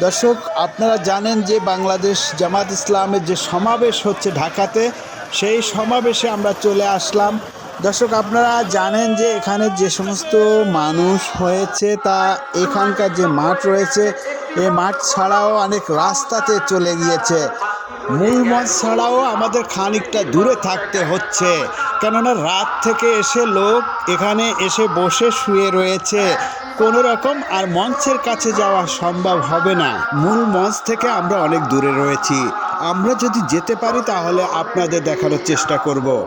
দর্শক, আপনারা জানেন যে বাংলাদেশ জামাত ইসলামের যে সমাবেশ হচ্ছে ঢাকাতে, সেই সমাবেশে আমরা চলে আসলাম। দর্শক, আপনারা জানেন যে এখানে যে সমস্ত মানুষ হয়েছে, তা এখানকার যে মাঠ রয়েছে এই মাঠ ছাড়াও অনেক রাস্তাতে চলে গিয়েছে। মূল মঞ্চ ছাড়াও আমাদের খানিকটা দূরে থাকতে হচ্ছে। কেননা রাত থেকে এসে লোক এখানে এসে বসে শুয়ে রয়েছে। কোনো রকম আর মঞ্চের কাছে যাওয়া সম্ভব হবে না। মূল মঞ্চ থেকে আমরা অনেক দূরে রয়েছি। আমরা যদি যেতে পারি, তাহলে আপনাদের দেখানোর চেষ্টা করব।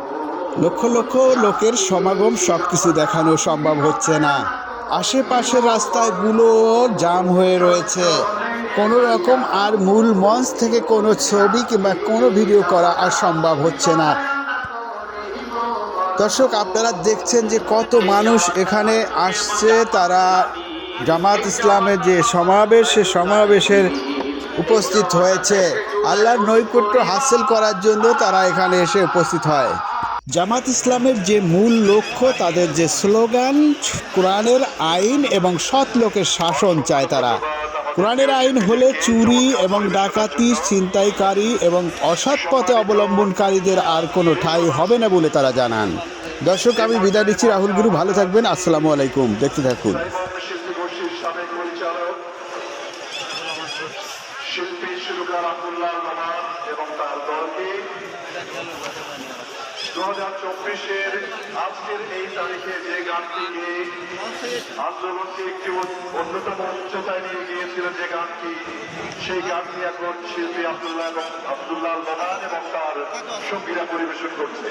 লক্ষ লক্ষ লোকের সমাগম সব কিছু দেখানো সম্ভব হচ্ছে না। আশেপাশের রাস্তাগুলো জাম হয়ে রয়েছে। কোনো রকম আর মূল মঞ্চ থেকে কোনো ছবি কিংবা কোনো ভিডিও করা আর সম্ভব হচ্ছে না। দর্শক, আপনারা দেখছেন যে কত মানুষ এখানে আসছে। তারা জামাত ইসলামের যে সমাবেশ, সে সমাবেশের উপস্থিত হয়েছে। আল্লাহর নৈকট্য হাসিল করার জন্য তারা এখানে এসে উপস্থিত হয়। জামাত ইসলামের যে মূল লক্ষ্য, তাদের যে স্লোগান, কোরআনের আইন এবং সৎ লোকের শাসন চায় তারা। কোরআনের আইন হলে চুরি এবং ডাকাতি, ছিনতাইকারী এবং অসৎ পথে অবলম্বনকারীদের আর কোনো ঠাঁই হবে না বলে তারা জানান। দর্শক, আমি বিদায় নিচ্ছি। রাহুল গুরু, ভালো থাকবেন। আসসালামু আলাইকুম। দেখতে থাকুন। আজকের একটি অন্যতম উচ্চতায় নিয়ে যে সেই এখন আব্দুল্লাহ এবং তার পরিবেশন করছে।